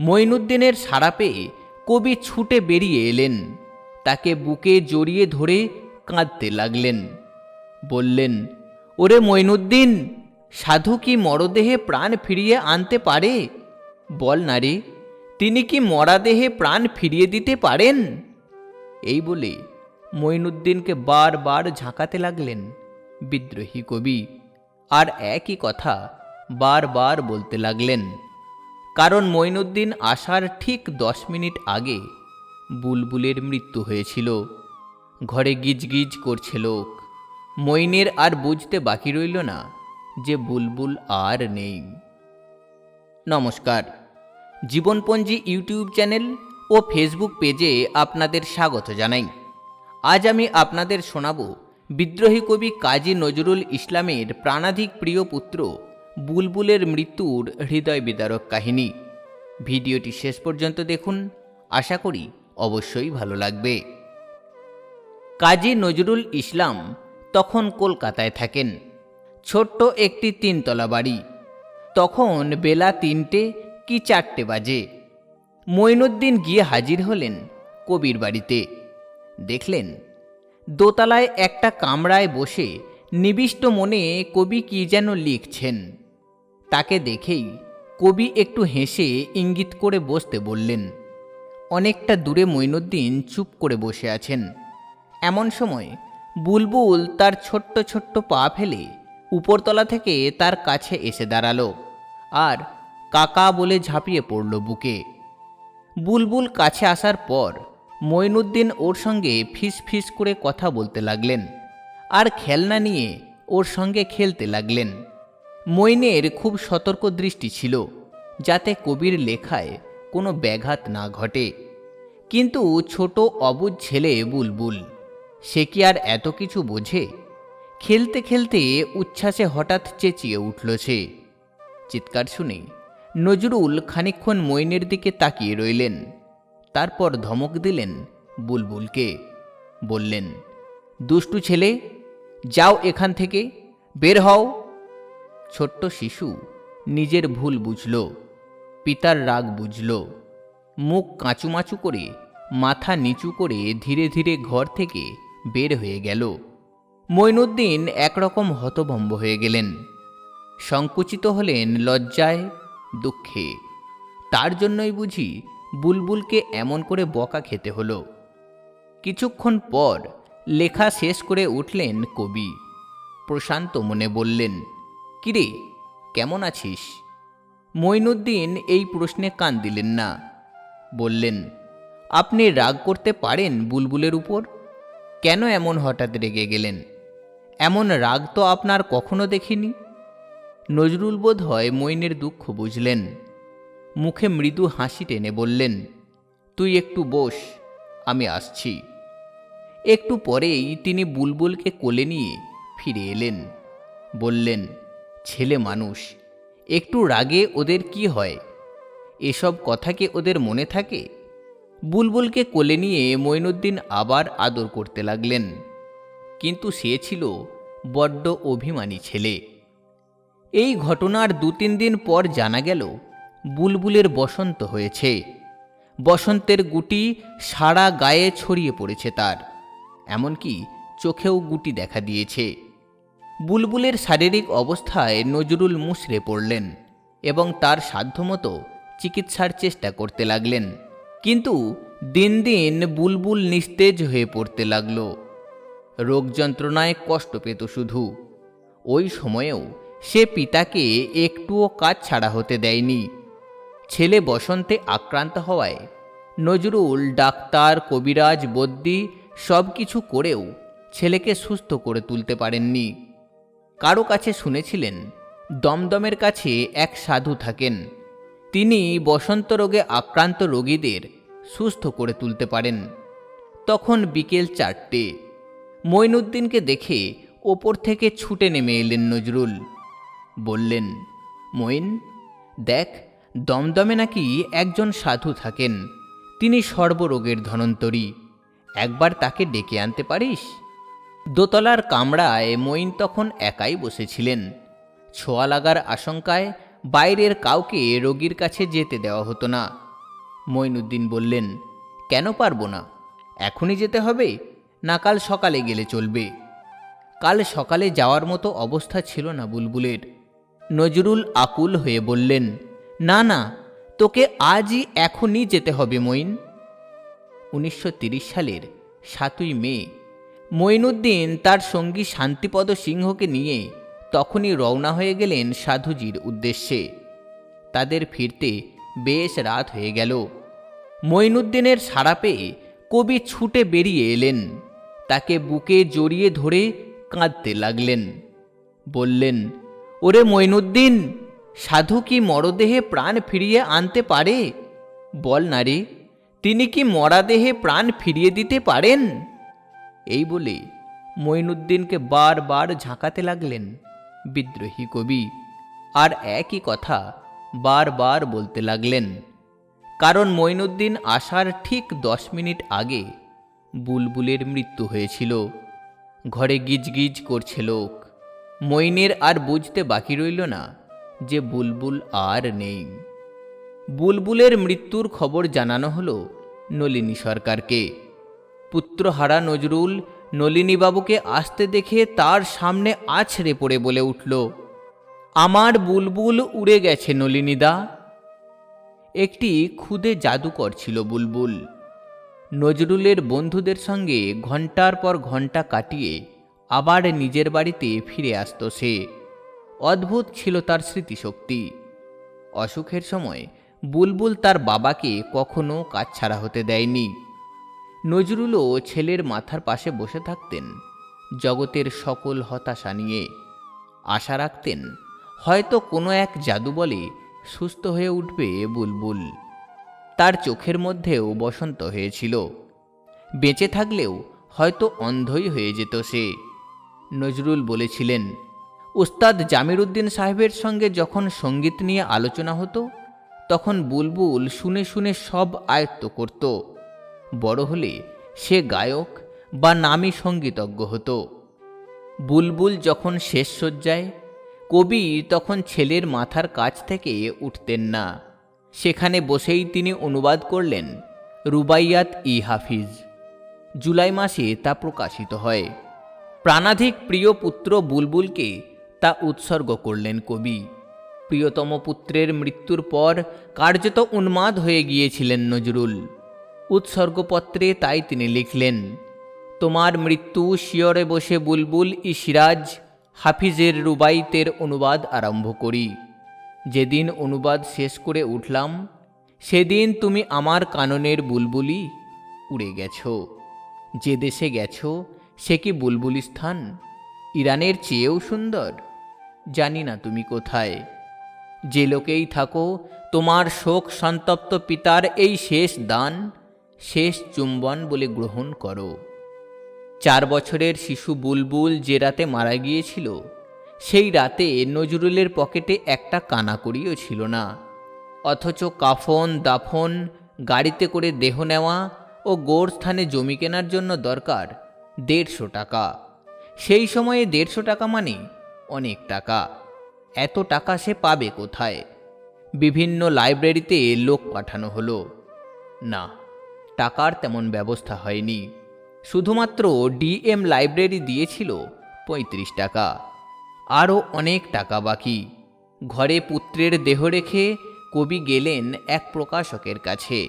মঈনুদ্দিনের সাড়া পেয়ে কবি ছুটে বেরিয়ে এলেন। তাকে বুকে জড়িয়ে ধরে কাঁদতে লাগলেন। বললেন, ওরে মঈনুদ্দিন, সাধু কি মরদেহে প্রাণ ফিরিয়ে আনতে পারে? বল না রে, তিনি কি মরাদেহে প্রাণ ফিরিয়ে দিতে পারেন? এই বলে মঈনুদ্দিনকে বারবার ঝাঁকাতে লাগলেন বিদ্রোহী কবি। আর একই কথা বারবার বলতে লাগলেন। কারণ মঈনুদ্দিন আসার ঠিক দশ মিনিট আগে বুলবুলের মৃত্যু হয়েছিল। ঘরে গিজগিজ করছে লোক। মইনের আর বুঝতে বাকি রইল না যে বুলবুল আর নেই। নমস্কার। জীবনপঞ্জি ইউটিউব চ্যানেল ও ফেসবুক পেজে আপনাদের স্বাগত জানাই। আজ আমি আপনাদের শোনাব বিদ্রোহী কবি কাজী নজরুল ইসলামের প্রাণাধিক প্রিয় পুত্র বুলবুলের মৃত্যুর হৃদয় বিদারক কাহিনী। ভিডিওটি শেষ পর্যন্ত দেখুন, আশা করি অবশ্যই ভালো লাগবে। কাজী নজরুল ইসলাম তখন কলকাতায় থাকেন। ছোট্ট একটি তিনতলা বাড়ি। তখন বেলা তিনটে কি চারটে বাজে। মঈনুদ্দিন গিয়ে হাজির হলেন কবির বাড়িতে। দেখলেন, দোতলায় একটা কামরায় বসে নিবিষ্ট মনে কবি কি যেন লিখছেন। তাকে দেখেই কবি একটু হেসে ইঙ্গিত করে বসতে বললেন, অনেকটা দূরে মঈনুদ্দিন চুপ করে বসে আছেন। এমন সময় বুলবুল তার ছোট্ট ছোট্ট পা ফেলে উপরতলা থেকে তার কাছে এসে দাঁড়াল আর কাকা বলে ঝাঁপিয়ে পড়ল বুকে। বুলবুল কাছে আসার পর মঈনুদ্দিন ওর সঙ্গে ফিস ফিস করে কথা বলতে লাগলেন আর খেলনা নিয়ে ওর সঙ্গে খেলতে লাগলেন। মইনের খুব সতর্ক দৃষ্টি ছিল, যাতে কবির লেখায় কোনো ব্যাঘাত না ঘটে। কিন্তু ছোট অবুজ ছেলে বুলবুল, সে কি আর এত কিছু বোঝে? খেলতে খেলতে উচ্ছ্বাসে হঠাৎ চেঁচিয়ে উঠল সে। চিৎকার শুনে নজরুল খানিকক্ষণ মইনের দিকে তাকিয়ে রইলেন। তারপর ধমক দিলেন বুলবুলকে। বললেন, দুষ্টু ছেলে, যাও এখান থেকে, বের হও। ছোট্ট শিশু নিজের ভুল বুঝল, পিতার রাগ বুঝল, মুখ কাঁচুমাচু করে, মাথা নিচু করে ধীরে ধীরে ঘর থেকে বের হয়ে গেল। মঈনুদ্দিন একরকম হতভম্ব হয়ে গেলেন। সংকুচিত হলেন লজ্জায়, দুঃখে। তার জন্যই বুঝি বুলবুলকে এমন করে বকা খেতে হলো। কিছুক্ষণ পর লেখা শেষ করে উঠলেন কবি। প্রশান্ত মনে বললেন কিরে, কেমন আছিস? মঈনুদ্দিন এই প্রশ্নে কান দিলেন না। বললেন, আপনি রাগ করতে পারেন বুলবুলের উপর? কেন এমন হঠাৎ রেগে গেলেন? এমন রাগ তো আপনার কখনো দেখিনি? নজরুল বোধ হয় মইনের দুঃখ বুঝলেন। মুখে মৃদু হাসি টেনে বললেন, তুই একটু বস, আমি আসছি। একটু পরেই তিনি বুলবুলকে কোলে নিয়ে ফিরে এলেন। বললেন ছেলে মানুষ, একটু রাগে ওদের কি হয়? এসব কথা কি ওদের মনে থাকে? বুলবুলকে কোলে নিয়ে মঈনুদ্দিন আবার আদর করতে লাগলেন। কিন্তু সে ছিল বড্ড অভিমানী ছেলে। এই ঘটনার দু তিন দিন পর জানা গেল, বুলবুলের বসন্ত হয়েছে। বসন্তের গুটি সারা গায়ে ছড়িয়ে পড়েছে তার। এমনকি চোখেও গুটি দেখা দিয়েছে। বুলবুলের শারীরিক অবস্থায় নজরুল মুশড়ে পড়লেন এবং তার সাধ্যমতো চিকিৎসার চেষ্টা করতে লাগলেন। কিন্তু দিন দিন বুলবুল নিস্তেজ হয়ে পড়তে লাগল। রোগ যন্ত্রণায় কষ্ট পেত শুধু। ওই সময়েও সে পিতাকে একটুও কাজ ছাড়া হতে দেয়নি। ছেলে বসন্তে আক্রান্ত হওয়ায় নজরুল, ডাক্তার, কবিরাজ, বদ্যি সব কিছু করেও ছেলেকে সুস্থ করে তুলতে পারেননি। কারও কাছে শুনেছিলেন, দমদমের কাছে এক সাধু থাকেন। তিনি বসন্ত রোগে আক্রান্ত রোগীদের সুস্থ করে তুলতে পারেন। তখন বিকেল চারটে মইনুদ্দিনকে দেখে ওপর থেকে ছুটে নেমে এলেন নজরুল। বললেন মইন দেখ, দমদমে নাকি একজন সাধু থাকেন। তিনি সর্বরোগের ধনন্তরী। একবার তাকে ডেকে আনতে পারিস? দোতলার কামড়ায় মঈন তখন একাই বসেছিলেন। ছোঁয়া লাগার আশঙ্কায় বাইরের কাউকে রোগীর কাছে যেতে দেওয়া হতো না। মঈনুদ্দিন বললেন, কেন পারব না? এখনই যেতে হবে, না কাল সকালে গেলে চলবে। কাল সকালে যাওয়ার মতো অবস্থা ছিল না বুলবুলের। নজরুল আকুল হয়ে বললেন, না না, তোকে আজই এখনই যেতে হবে মঈন। উনিশশো সালের সাতই মে মঈনুদ্দিন তার সঙ্গী শান্তিপদ সিংহকে নিয়ে তখনই রওনা হয়ে গেলেন সাধুজির উদ্দেশ্যে। তাদের ফিরতে বেশ রাত হয়ে গেল। মঈনুদ্দিনের সাড়া পেয়ে কবি ছুটে বেরিয়ে এলেন। তাকে বুকে জড়িয়ে ধরে কাঁদতে লাগলেন। বললেন, ওরে মঈনুদ্দিন, সাধু কি মরদেহে প্রাণ ফিরিয়ে আনতে পারে? বল না রে, তিনি কি মরাদেহে প্রাণ ফিরিয়ে দিতে পারেন? এই বলে মঈনুদ্দিনকে বারবার ঝাঁকাতে লাগলেন বিদ্রোহী কবি। আর একই কথা বারবার বলতে লাগলেন, কারণ মঈনুদ্দিন আসার ঠিক দশ মিনিট আগে বুলবুলের মৃত্যু হয়েছিল। ঘরে গিজগিজ করছে লোক। মইনের আর বুঝতে বাকি রইল না যে বুলবুল আর নেই। বুলবুলের মৃত্যুর খবর জানানো হলো নলিনী সরকারকে। পুত্রহারা নজরুল নলিনীবাবুকে আসতে দেখে তার সামনে আছড়ে পড়ে বলে উঠল, আমার বুলবুল উড়ে গেছে নলিনীদা। একটি ক্ষুদে জাদুকর ছিল বুলবুল। নজরুলের বন্ধুদের সঙ্গে ঘণ্টার পর ঘণ্টা কাটিয়ে আবার নিজের বাড়িতে ফিরে আসত সে। অদ্ভুত ছিল তার স্মৃতিশক্তি। অসুখের সময় বুলবুল তার বাবাকে কখনো কাছছাড়া হতে দেয়নি। নজরুলও ছেলের মাথার পাশে বসে থাকতেন, জগতের সকল হতাশা নিয়ে আশা রাখতেন, হয়তো কোনো এক জাদু বলে সুস্থ হয়ে উঠবে বুলবুল। তার চোখের মধ্যেও বসন্ত হয়েছিল। বেঁচে থাকলেও হয়তো অন্ধই হয়ে যেত সে। নজরুল বলেছিলেন উস্তাদ জামির উদ্দিন সাহেবের সঙ্গে যখন সংগীত নিয়ে আলোচনা হতো, তখন বুলবুল শুনে শুনে সব আয়ত্ত করত। বড় হলে সে গায়ক বা নামী সঙ্গীতজ্ঞ হতো। বুলবুল যখন শেষ শয্যায়, কবি তখন ছেলের মাথার কাছ থেকে উঠতেন না। সেখানে বসেই তিনি অনুবাদ করলেন রুবাইয়াত ই হাফিজ। জুলাই মাসে তা প্রকাশিত হয়। প্রাণাধিক প্রিয় পুত্র বুলবুলকে তা উৎসর্গ করলেন কবি। প্রিয়তম পুত্রের মৃত্যুর পর কার্যত উন্মাদ হয়ে গিয়েছিলেন নজরুল। উৎসর্গপত্রে তাই তিনি লিখলেন, তোমার মৃত্যু শিয়রে বসে বুলবুল ই সিরাজ হাফিজের রুবাইতের অনুবাদ আরম্ভ করি। যেদিন অনুবাদ শেষ করে উঠলাম, সেদিন তুমি আমার কাননের বুলবুলি উড়ে গেছো। যে দেশে গেছো, সে কি বুলবুলি স্থান ইরানের চেয়েও সুন্দর, জানি না তুমি কোথায়। যে লোকেই থাকো, তোমার শোক সন্তপ্ত পিতার এই শেষ দান শেষ চুম্বন বলে গ্রহণ করো। চার বছরের শিশু বুলবুল যে রাতে মারা গিয়েছিল, সেই রাতে নজরুলের পকেটে একটা কানাকড়িও ছিল না। অথচ কাফন, দাফন, গাড়িতে করে দেহ নেওয়া ও গোর স্থানে জমি কেনার জন্য দরকার দেড়শো টাকা। সেই সময়ে দেড়শো টাকা মানে অনেক টাকা। এত টাকা সে পাবে কোথায়? বিভিন্ন লাইব্রেরিতে লোক পাঠানো হলো। না টাকার তেমন ব্যবস্থা হয়নি। শুধুমাত্র ডিএম লাইব্রেরি দিয়েছিল পঁয়ত্রিশ টাকা। আরও অনেক টাকা বাকি। ঘরে পুত্রের দেহ রেখে কবি গেলেন এক প্রকাশকের কাছে।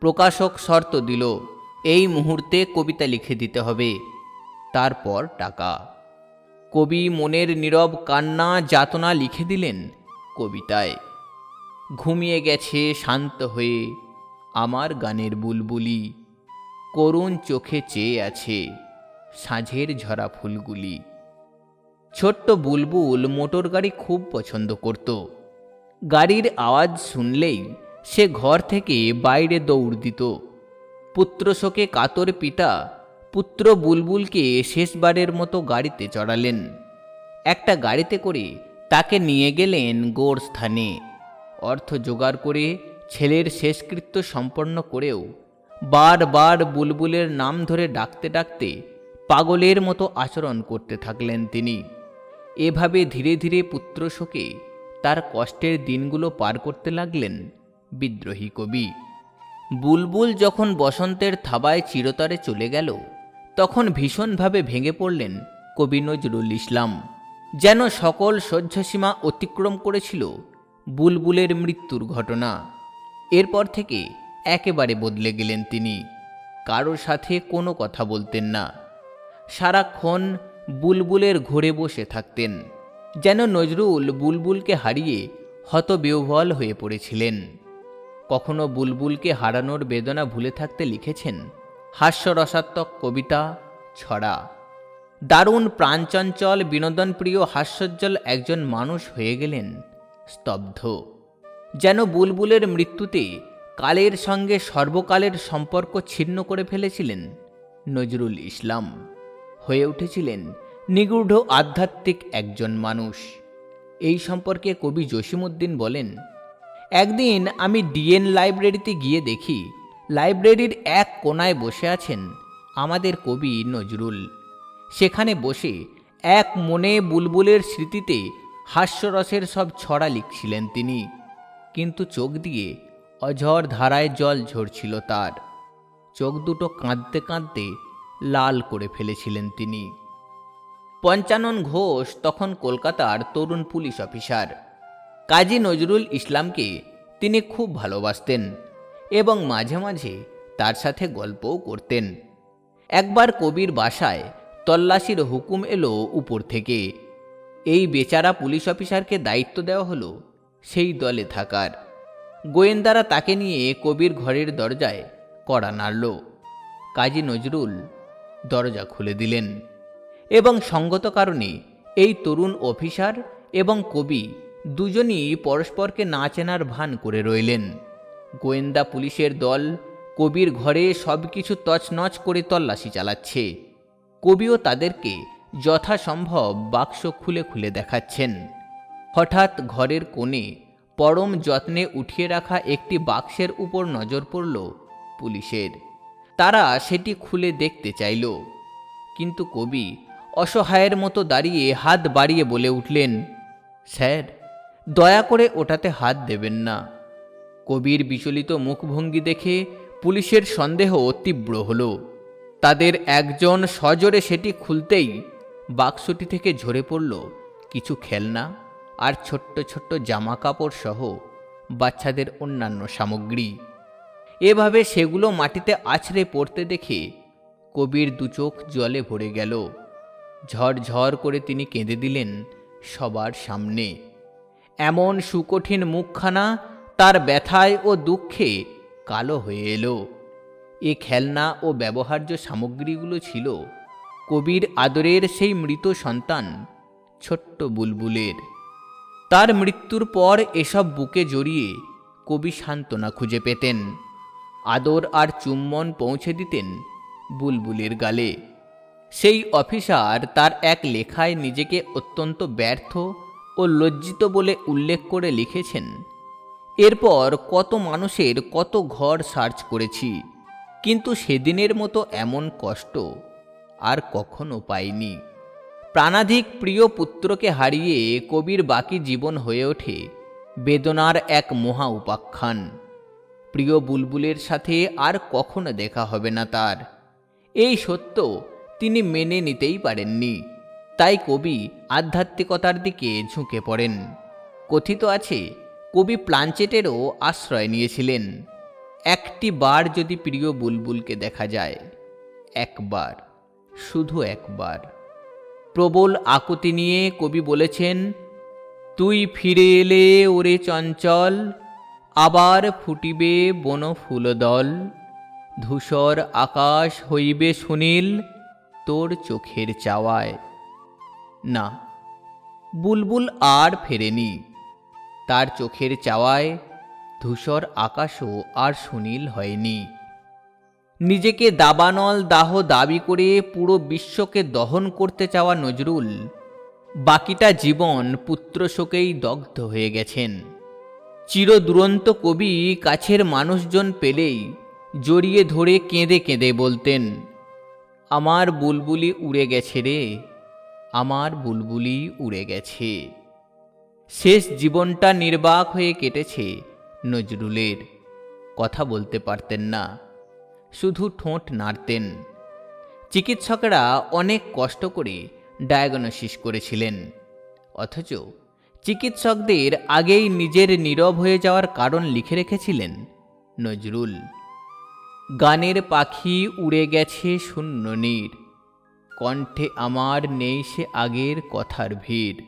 প্রকাশক শর্ত দিল, এই মুহূর্তে কবিতা লিখে দিতে হবে। তারপর টাকা। কবি মনের নীরব কান্না যাতনা লিখে দিলেন কবিতায়। ঘুমিয়ে গেছে শান্ত হয়ে আমার গানের বুলবুলি। করুণ চোখে চেয়ে আছে সাঁঝের ঝরা ফুলগুলি। ছোট্ট বুলবুল মোটর গাড়ি খুব পছন্দ করত। গাড়ির আওয়াজ শুনলেই সে ঘর থেকে বাইরে দৌড় দিত। পুত্রশোকে কাতর পিতা পুত্র বুলবুলকে শেষবারের মতো গাড়িতে চড়ালেন। একটা গাড়িতে করে তাকে নিয়ে গেলেন গোর স্থানে অর্থ জোগাড় করে ছেলের শেষকৃত্য সম্পন্ন করেও বারবার বুলবুলের নাম ধরে ডাকতে ডাকতে পাগলের মতো আচরণ করতে থাকলেন তিনি। এভাবে ধীরে ধীরে পুত্রশোকে তার কষ্টের দিনগুলো পার করতে লাগলেন বিদ্রোহী কবি। বুলবুল যখন বসন্তের থাবায় চিরতরে চলে গেল, তখন ভীষণভাবে ভেঙে পড়লেন কবি নজরুল ইসলাম। যেন সকল সহ্যসীমা অতিক্রম করেছিল বুলবুলের মৃত্যুর ঘটনা। এরপর থেকে একেবারে বদলে গেলেন তিনি। কারোর সাথে কোনো কথা বলতেন না। সারাক্ষণ বুলবুলের ঘুরে বসে থাকতেন, যেন নজরুল বুলবুলকে হারিয়ে হতবিহ্বল হয়ে পড়েছিলেন। কখনো বুলবুলকে হারানোর বেদনা ভুলে থাকতে লিখেছেন, হাস্যরসাত্মক কবিতা ছড়া। দারুণ প্রাণচঞ্চল, বিনোদনপ্রিয়, হাস্যোজ্জ্বল একজন মানুষ হয়ে গেলেন স্তব্ধ। যেন বুলবুলের মৃত্যুতে কালের সঙ্গে সর্বকালের সম্পর্ক ছিন্ন করে ফেলেছিলেন নজরুল ইসলাম। হয়ে উঠেছিলেন নিগূঢ় আধ্যাত্মিক একজন মানুষ। এই সম্পর্কে কবি জসিমুদ্দিন বলেন, একদিন আমি ডিএন লাইব্রেরিতে গিয়ে দেখি লাইব্রেরির এক কোনায় বসে আছেন আমাদের কবি নজরুল। সেখানে বসে এক মনে বুলবুলের স্মৃতিতে হাস্যরসের সব ছড়া লিখছিলেন তিনি। কিন্তু চোখ দিয়ে অঝর ধারায় জল ঝরছিল তার। চোখ দুটো কাঁদতে কাঁদতে লাল করে ফেলেছিলেন তিনি। পঞ্চানন ঘোষ তখন কলকাতার তরুণ পুলিশ অফিসার। কাজী নজরুল ইসলামকে তিনি খুব ভালোবাসতেন এবং মাঝে মাঝে তার সাথে গল্পও করতেন। একবার কবির বাসায় তল্লাশির হুকুম এলো উপর থেকে। এই বেচারা পুলিশ অফিসারকে দায়িত্ব দেওয়া হলো সেই দলে থাকার। গোয়েন্দারা তাকে নিয়ে কবির ঘরের দরজায় কড়া নাড়ল। কাজী নজরুল দরজা খুলে দিলেন এবং সঙ্গত কারণে এই তরুণ অফিসার এবং কবি দুজনই পরস্পরকে না চেনার ভান করে রইলেন। গোয়েন্দা পুলিশের দল কবির ঘরে সব কিছু তছনছ করে তল্লাশি চালাচ্ছে। কবিও তাদেরকে যথাসম্ভব বাক্স খুলে খুলে দেখাচ্ছেন। হঠাৎ ঘরের কোণে পরম যত্নে উঠিয়ে রাখা একটি বাক্সের উপর নজর পড়ল পুলিশের। তারা সেটি খুলে দেখতে চাইল। কিন্তু কবি অসহায়ের মতো দাঁড়িয়ে হাত বাড়িয়ে বলে উঠলেন, স্যার, দয়া করে ওটাতে হাত দেবেন না। কবির বিচলিত মুখভঙ্গি দেখে পুলিশের সন্দেহ তীব্র হল। তাদের একজন সজোরে সেটি খুলতেই বাক্সটি থেকে ঝরে পড়ল। কিছু খেলনা আর ছোট্ট ছোট্ট জামা কাপড় সহ বাচ্চাদের অন্যান্য সামগ্রী। এভাবে সেগুলো মাটিতে আছড়ে পড়তে দেখে কবির দুচোখ জলে ভরে গেল। ঝরঝর করে তিনি কেঁদে দিলেন সবার সামনে। এমন সুকঠিন মুখখানা তার ব্যথায় ও দুঃখে কালো হয়ে এলো। এ খেলনা ও ব্যবহার্য সামগ্রীগুলো ছিল কবির আদরের সেই মৃত সন্তান ছোট্ট বুলবুলের। তার মৃত্যুর পর এসব বুকে জড়িয়ে কবি সান্ত্বনা খুঁজে পেতেন। আদর আর চুম্বন পৌঁছে দিতেন বুলবুলের গালে। সেই অফিসার তার এক লেখায় নিজেকে অত্যন্ত ব্যর্থ ও লজ্জিত বলে উল্লেখ করে লিখেছেন, এরপর কত মানুষের কত ঘর সার্চ করেছি, কিন্তু সেদিনের মতো এমন কষ্ট আর কখনো পাইনি। প্রাণাধিক প্রিয় পুত্রকে হারিয়ে কবির বাকি জীবন হয়ে ওঠে বেদনার এক মহা উপাখ্যান। প্রিয় বুলবুলের সাথে আর কখনো দেখা হবে না তার। এই সত্য তিনি মেনে নিতেই পারেননি। তাই কবি আধ্যাত্মিকতার দিকে ঝুঁকে পড়েন। কথিত আছে, কবি প্লাঞ্চেটেরও আশ্রয় নিয়েছিলেন। একটি বার যদি প্রিয় বুলবুলকে দেখা যায়, একবার, শুধু একবার। প্রবল আকুতি নিয়ে কবি বলেছেন, তুই ফিরে এলে ওরে চঞ্চল, আবার ফুটিবে বন ফুলদল। ধূসর আকাশ হইবে সুনীল, তোর চোখের চাওয়ায়। না, বুলবুল আর ফেরেনি। তার চোখের চাওয়ায় ধূসর আকাশও আর সুনীল হয়নি। নিজেকে দাবানল দাহ দাবি করে পুরো বিশ্বকে দহন করতে চাওয়া নজরুল। বাকিটা জীবন পুত্রশোকেই দগ্ধ হয়ে গেছেন। চিরদুরন্ত কবি কাছের মানুষজন পেলেই জড়িয়ে ধরে কেঁদে কেঁদে বলতেন, আমার বুলবুলি উড়ে গেছে রে, আমার বুলবুলি উড়ে গেছে। শেষ জীবনটা নির্বাক হয়ে কেটেছে নজরুলের। কথা বলতে পারতেন না। শুধু ঠোঁট নাড়তেন। চিকিৎসকরা অনেক কষ্ট করে ডায়াগনোসিস করেছিলেন। অথচ চিকিৎসকদের আগেই নিজের নীরব হয়ে যাওয়ার কারণ লিখে রেখেছিলেন নজরুল। গানের পাখি উড়ে গেছে শূন্য নীর। কণ্ঠে আমার নেই সে আগের কথার ভিড়।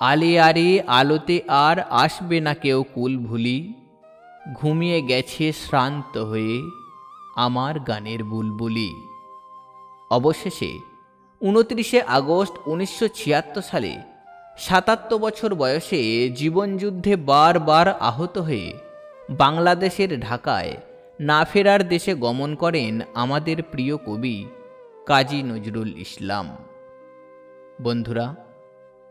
আলে আরে আলোতে আর আসবে না কেউ কুল ভুলি ঘুমিয়ে গেছে শ্রান্ত হয়ে আমার গানের বুলবুলি। অবশেষে উনত্রিশে আগস্ট উনিশশো ছিয়াত্তর সালে সাতাত্তর বছর বয়সে জীবনযুদ্ধে বারবার আহত হয়ে বাংলাদেশের ঢাকায় না ফেরার দেশে গমন করেন আমাদের প্রিয় কবি কাজী নজরুল ইসলাম। বন্ধুরা,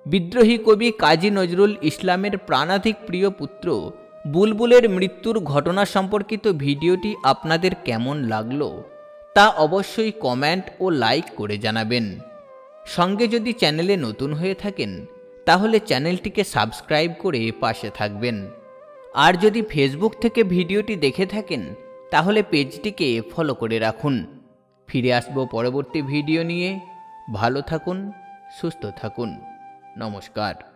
বিদ্রোহী কবি কাজী নজরুল ইসলামের প্রাণাধিক প্রিয় পুত্র বুলবুলের মৃত্যুর ঘটনা সম্পর্কিত ভিডিওটি আপনাদের কেমন লাগল তা অবশ্যই কমেন্ট ও লাইক করে জানাবেন। সঙ্গে যদি চ্যানেলে নতুন হয়ে থাকেন, তাহলে চ্যানেলটিকে সাবস্ক্রাইব করে পাশে থাকবেন। আর যদি ফেসবুক থেকে ভিডিওটি দেখে থাকেন, তাহলে পেজটিকে ফলো করে রাখুন। ফিরে আসব পরবর্তী ভিডিও নিয়ে। ভালো থাকুন, সুস্থ থাকুন। নমস্কার।